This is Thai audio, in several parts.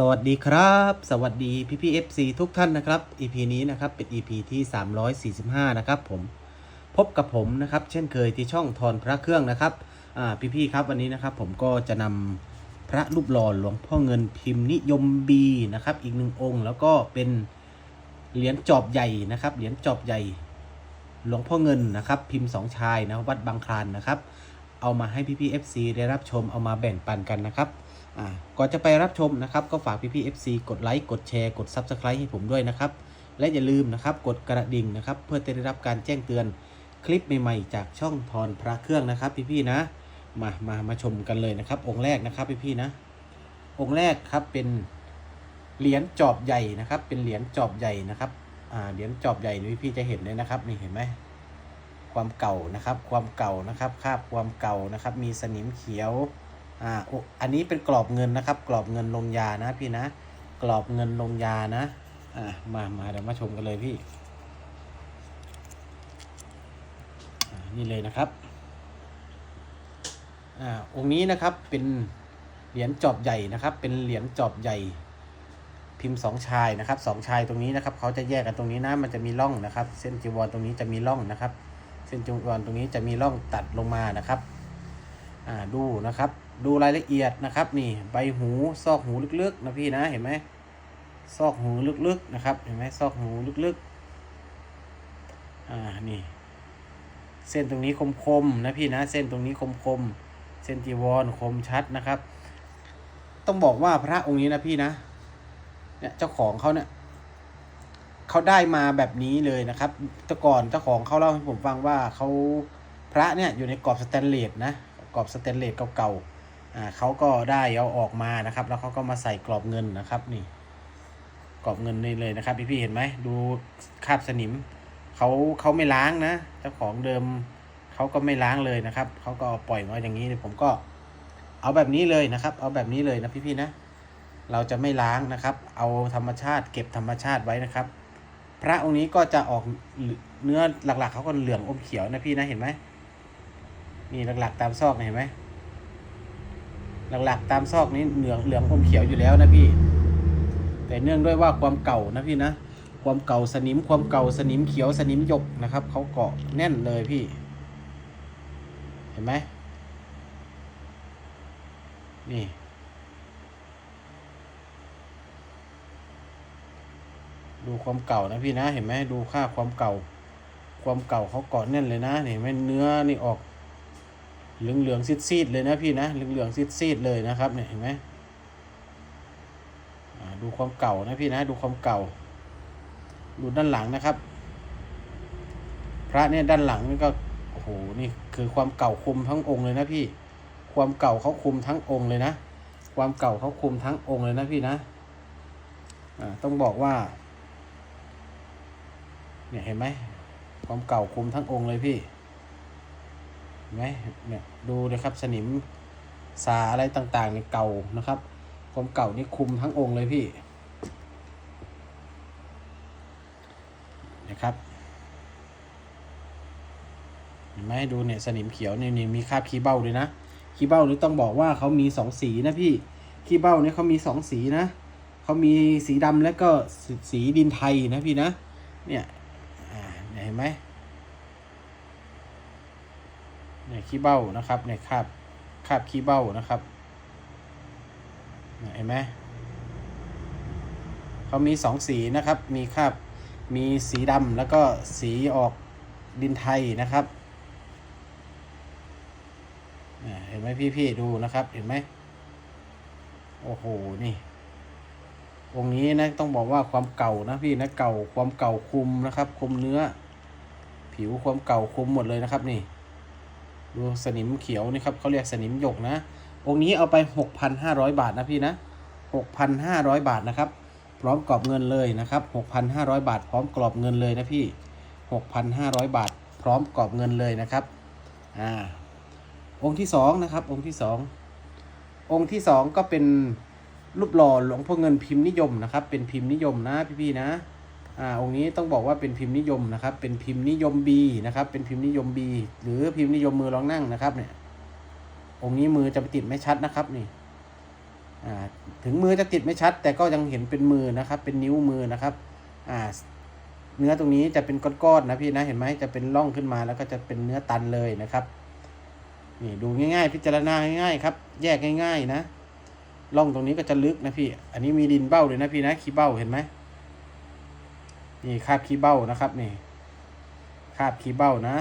สวัสดีครับ สวัสดีพี่พี่ FC ทุกท่านนะครับ EP นี้นะครับเป็น EP ที่ 345 นะครับผมพบกับผมนะครับ เช่นเคยที่ช่องทอนพระเครื่องนะครับอ่าพี่พี่ครับวันนี้นะครับ ผมก็จะนำพระรูปหล่อหลวงพ่อเงินพิมพ์นิยมบีนะครับ อีกหนึ่งองค์ แล้วก็เป็นเหรียญจอบใหญ่นะครับเหรียญจอบใหญ่หลวงพ่อเงินนะครับ พิมพ์สองชายนะวัดบางคลานนะครับ เอามาให้พี่พี่ FC ได้รับชมเอามาแบ่งปันกันนะครับ อ่าก่อนจะไปรับชมนะครับ ก็ฝากพี่พี่ FC กดไลค์กดแชร์กด Subscribe ให้ผมด้วยนะครับ และอย่าลืมนะครับกดกระดิ่งนะครับ เพื่อจะได้รับการแจ้งเตือนคลิปใหม่ๆ จากช่องทอนพระเครื่องนะครับ พี่พี่ๆนะมามามาชมกันเลยนะครับ องค์แรกนะครับพี่พี่ๆนะ องค์แรกครับเป็นเหรียญจอบใหญ่นะครับ เป็นเหรียญจอบใหญ่นะครับอ่าเหรียญจอบใหญ่นี่พี่จะเห็นเลยนะครับนี่เห็นไหมความเก่านะครับ ความเก่านะครับคาบความเก่านะครับ มีสนิมเขียว อ่าอันนี้เป็นกรอบเงินนะครับ กรอบเงินลงยานะพี่นะ กรอบเงินลงยานะ อ่ามามาเดี๋ยวมาชมกันเลยพี่นี่เลยนะครับอ่าองค์นี้นะครับเป็นเหรียญจอบใหญ่นะครับ เป็นเหรียญจอบใหญ่ พิมพ์สองชายนะครับสองชายตรงนี้นะครับเขาจะแยกกันตรงนี้นะมันจะมีร่องนะครับ เส้นจีวรตรงนี้จะมีร่องนะครับ เส้นจีวรตรงนี้จะมีร่องตัดลงมานะครับ ดูนะครับ ดูรายละเอียดนะครับ นี่ใบหูซอกหูลึกๆนะพี่นะเห็นไหมซอกหูลึกๆนะครับ เห็นไหมซอกหูลึกๆอ่านี่ เส้นตรงนี้คมๆนะพี่นะ เส้นตรงนี้คมๆเส้นจีวรคมชัดนะครับ ต้องบอกว่าพระองค์นี้นะพี่นะเนี่ยเจ้าของเขาเนี่ยเขาได้มาแบบนี้เลยนะครับ แต่ก่อนเจ้าของเขาเล่าให้ผมฟังว่าเขาพระเนี่ยอยู่ในกรอบสแตนเลสนะ รอบสแตนเลสเก่าๆอ่าเขาก็ได้เอาออกมานะครับ แล้วเขาก็มาใส่กรอบเงินนะครับนี่ กรอบเงินนี่เลยนะครับพี่ๆเห็นไหมดูคราบสนิมเขาเขาไม่ล้างนะเจ้าของเดิมเขาก็ไม่ล้างเลยนะครับเขาก็ปล่อยมาอย่างนี้ผมก็เอาแบบนี้เลยนะครับ เอาแบบนี้เลยนะพี่ๆนะ เราจะไม่ล้างนะครับ เอาธรรมชาติ เก็บธรรมชาติไว้นะครับ พระองค์นี้ก็จะออกเนื้อหลักๆเขาก็เหลืองอมเขียวนะพี่นะเห็นไหม นี่หลักๆตามซอกเห็นไหมหลักๆตามซอกนี้เหลืองเหลืองอมเขียวอยู่แล้วนะพี่ แต่เนื่องด้วยว่าความเก่านะพี่นะความเก่าสนิมความเก่าสนิมเขียวสนิมหยกนะครับเขาเกาะแน่นเลยพี่ เห็นไหมนี่ ดูความเก่านะพี่นะ เห็นไหมดูค่าความเก่า ความเก่าเขาเกาะแน่นเลยนะเห็นไหมเนื้อนี่ออก เหลืองเหลืองซีดซีดๆเลยนะพี่นะเหลืองเหลืองซีดซีดๆเลยนะครับเนี่ยเห็นไหมดูความเก่านะพี่นะดูความเก่า ดูด้านหลังนะครับ พระเนี่ยด้านหลังนี่ก็โอ้โหนี่คือความเก่าคุมทั้งองค์เลยนะพี่ ความเก่าเขาคุมทั้งองค์เลยนะ ความเก่าเขาคุมทั้งองค์เลยนะพี่นะอ่าต้องบอกว่า เนี่ยเห็นไหมความเก่าคุมทั้งองค์เลยพี่ ไหมเนี่ยดูเลยครับสนิมสาอะไรต่างๆเนี่ยเก่านะครับความเก่านี่คุมทั้งองค์เลยพี่นะครับเห็นไหมดูเนี่ยสนิมเขียวเนี่ยมีคราบขี้เบ้าด้วยนะขี้เบ้านี่ต้องบอกว่าเขามีสองสีนะพี่ขี้เบ้าเนี่ยเขามีสองสีนะเขามีสีดำและก็สีดินไทยนะพี่นะเนี่ยเห็นไหม เนี่ยขี้เบ้านะครับเนี่ยคาบคาบขี้เบ้านะครับเห็นไหมเขามีสองสีนะครับ มีคาบมีสีดำแล้วก็สีออกดินไทยนะครับเนี่ยเห็นไหมพี่ๆดูนะครับ เห็นไหมโอ้โหนี่องค์นี้นะต้องบอกว่าความเก่านะพี่นะเก่าความเก่าคุมนะครับ คุมเนื้อ ผิวความเก่าคุมหมดเลยนะครับนี่ ดูสนิมเขียวนี่ครับเขาเรียกสนิมหยกนะ องค์นี้เอาไป 6,500 บาทนะพี่นะ 6,500 บาทนะครับ พร้อมกรอบเงินเลยนะครับ 6,500 บาท พร้อมกรอบเงินเลยนะพี่ 6,500 บาท พร้อมกรอบเงินเลยนะครับ อ่า องค์ที่สองนะครับ องค์ที่สององค์ที่สองก็เป็นรูปหล่อหลวงพ่อเงินพิมพ์นิยมนะครับ เป็นพิมพ์นิยมนะพี่ๆนะ อ่าองค์นี้ต้องบอกว่าเป็นพิมพ์นิยมนะครับ เป็นพิมพ์นิยม B นะครับ เป็นพิมพ์นิยม B หรือพิมพ์นิยมมือรองนั่งนะครับเนี่ย องค์นี้มือจะไปติดไม่ชัดนะครับนี่อ่าถึงมือจะติดไม่ชัด แต่ก็ยังเห็นเป็นมือนะครับ เป็นนิ้วมือนะครับอ่าเนื้อตรงนี้จะเป็นก้อนๆนะพี่นะเห็นไหมจะเป็นร่องขึ้นมาแล้วก็จะเป็นเนื้อตันเลยนะครับนี่ดูง่ายๆ พิจารณาง่ายๆครับ แยกง่าย ๆ นะร่องตรงนี้ก็จะลึกนะพี่ อันนี้มีดินเบ้าเลยนะพี่นะขี้เบ้าเห็นไหม นี่คาบขี้เบ้านะครับนี่คาบขี้เบ้านะ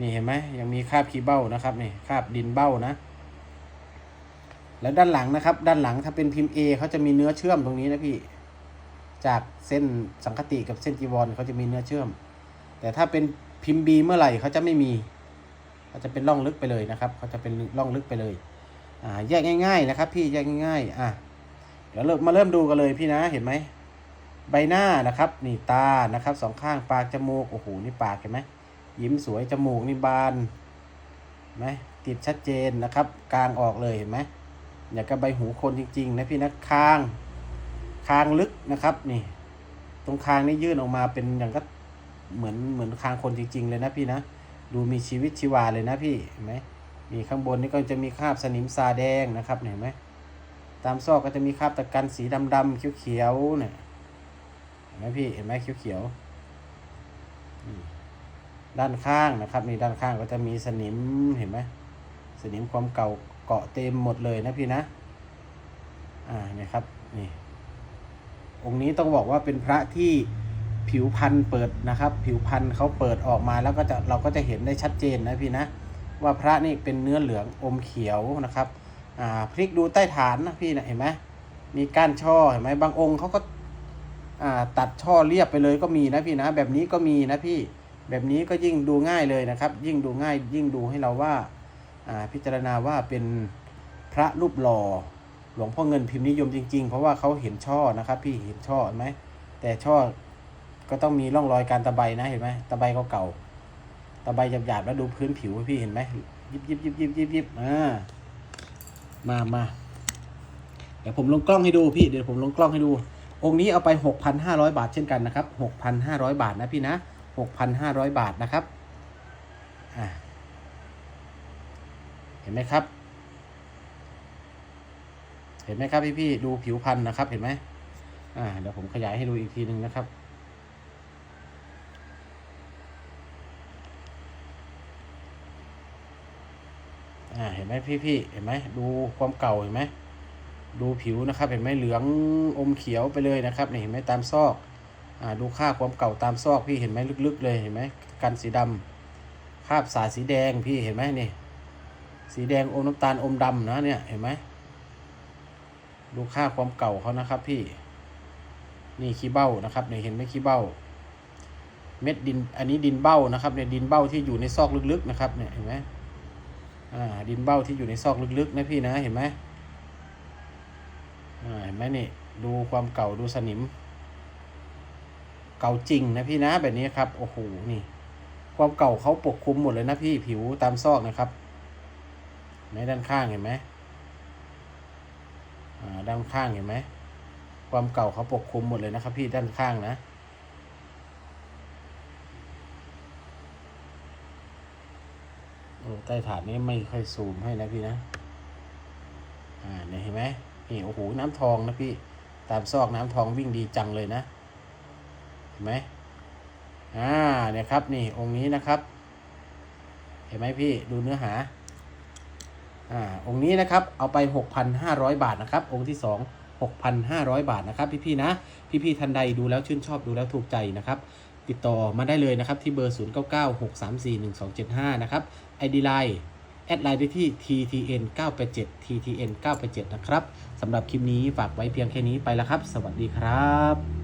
นี่เห็นไหมยังมีคาบขี้เบ้านะครับนี่คาบดินเบ้านะ แล้วด้านหลังนะครับ ด้านหลังถ้าเป็นพิมพ์ A เขาจะมีเนื้อเชื่อมตรงนี้นะพี่จากเส้นสังคติกับเส้นจีวรเขาจะมีเนื้อเชื่อม แต่ถ้าเป็นพิมพ์ B เมื่อไหร่เขาจะไม่มีเขาจะเป็นร่องลึกไปเลยนะครับเขาจะเป็นร่องลึกไปเลยอ่าแยกง่าย ๆ นะครับ พี่แยกง่ายๆอะเดี๋ยวเริ่มมาเริ่มดูกันเลยพี่นะเห็นไหม ใบหน้านะครับ นี่ตานะครับสองข้างปากจมูกโอ้โหนี่ปากเห็นไหมยิ้มสวยจมูกนี่บานไหมติดชัดเจนนะครับกลางออกเลยเห็นไหมอย่างกับใบหูคนจริงๆนะพี่นะคางคางลึกนะครับนี่ ตรงคางนี่ยื่นออกมาเป็นอย่างก็เหมือนเหมือนคางคนจริง ๆ เลยนะพี่นะดูมีชีวิตชีวาเลยนะพี่เห็นไหมมีข้างบนนี่ก็จะมีคราบสนิมซาแดงนะครับเห็นไหมตามซอกก็จะมีคราบตะกันสีดำๆเขียวๆเนี่ย ห็นไหมพี่เห็นไหมเขียวๆนี่ด้านข้างนะครับนี่ด้านข้างก็จะมีสนิมเห็นไหมสนิมความเก่าเกาะเต็มหมดเลยนะพี่นะ อ่าเนี่ยครับนี่องค์นี้ต้องบอกว่าเป็นพระที่ผิวพันธุ์เปิดนะครับ ผิวพันธุ์เขาเปิดออกมาแล้วก็จะเราก็จะเห็นได้ชัดเจนนะพี่นะ ว่าพระนี่เป็นเนื้อเหลืองอมเขียวนะครับอ่าพลิกดูใต้ฐานนะพี่นะเห็นไหมมีก้านช่อเห็นไหมบางองค์เขาก็ ตัดช่อเรียบไปเลยก็มีนะพี่นะ แบบนี้ก็มีนะพี่แบบนี้ก็ยิ่งดูง่ายเลยนะครับ ยิ่งดูง่ายยิ่งดูให้เราว่าพิจารณาว่าเป็นพระรูปหล่อหลวงพ่อเงินพิมพ์นิยมจริง ๆ เพราะว่าเขาเห็นช่อนะครับ พี่เห็นช่อไหมแต่ช่อก็ต้องมีร่องรอยการตะไบนะเห็นไหมตะไบเก่าๆตะไบหยาบๆแล้วดูพื้นผิวพี่เห็นไหมยิบยิบยิบยิบยิบยิบอ่ามามาเดี๋ยวผมลงกล้องให้ดูพี่เดี๋ยวผมลงกล้องให้ดู องค์นี้เอาไป 6,500 บาทเช่นกันนะครับ6,500 บาทนะพี่นะ 6,500 บาทนะครับเห็นไหมครับ เห็นไหมครับพี่พี่ดูผิวพันธุ์นะครับ เห็นไหมอ่าเดี๋ยวผมขยายให้ดูอีกทีหนึ่งนะครับอ่าเห็นไหมพี่พี่เห็นไหมดูความเก่าเห็นไหม ดูผิวนะครับ เห็นไหมเหลืองอมเขียวไปเลยนะครับนี่เห็นไหมตามซอกอ่าดูค่าความเก่าตามซอกพี่เห็นไหมลึกๆ เลยเห็นไหมกันสีดำคราบสาสีแดงพี่เห็นไหมนี่ สีแดงอมน้ำตาลอมดำนะเนี่ยเห็นไหมดูค่าความเก่าเขานะครับพี่ นี่ขี้เบ้านะครับเนี่ยเห็นไหมขี้เบ้า เม็ดดินอันนี้ดินเบ้านะครับเนี่ยดินเบ้าที่อยู่ในซอกลึกๆนะครับเนี่ยเห็นไหมอ่าดินเบ้าที่อยู่ในซอกลึกๆนะพี่นะเห็นไหม เห็นไหมนี่ดูความเก่าดูสนิม เก่าจริงนะพี่นะแบบนี้ครับ โอ้โหนี่ ความเก่าเขาปกคลุมหมดเลยนะพี่ผิวตามซอกนะครับ ในด้านข้างเห็นไหมด้านข้างเห็นไหมความเก่าเขาปกคลุมหมดเลยนะครับ พี่ด้านข้างนะโอ้ใต้ฐานนี้ไม่ค่อยซูมให้นะพี่นะ อ่าเนี่ยเห็นไหม นี่โอ้โหน้ำทองนะพี่ ตามซอกน้ำทองวิ่งดีจังเลยนะ เห็นไหมอ่าเนี่ยครับนี่องค์นี้นะครับ เห็นไหมพี่ดูเนื้อหาอ่าองค์นี้นะครับเอาไป 6,500 บาทนะครับ องค์ที่ 2 6,500 บาทนะครับ พี่ๆนะ พี่ๆท่านใดดูแล้วชื่นชอบดูแล้วถูกใจนะครับ ติดต่อมาได้เลยนะครับที่เบอร์ 0996341275 นะครับ ID Line แอดไลน์ได้ที่ ttn 987 ttn 987นะครับสำหรับคลิปนี้ฝากไว้เพียงแค่นี้ไปแล้วครับ สวัสดีครับ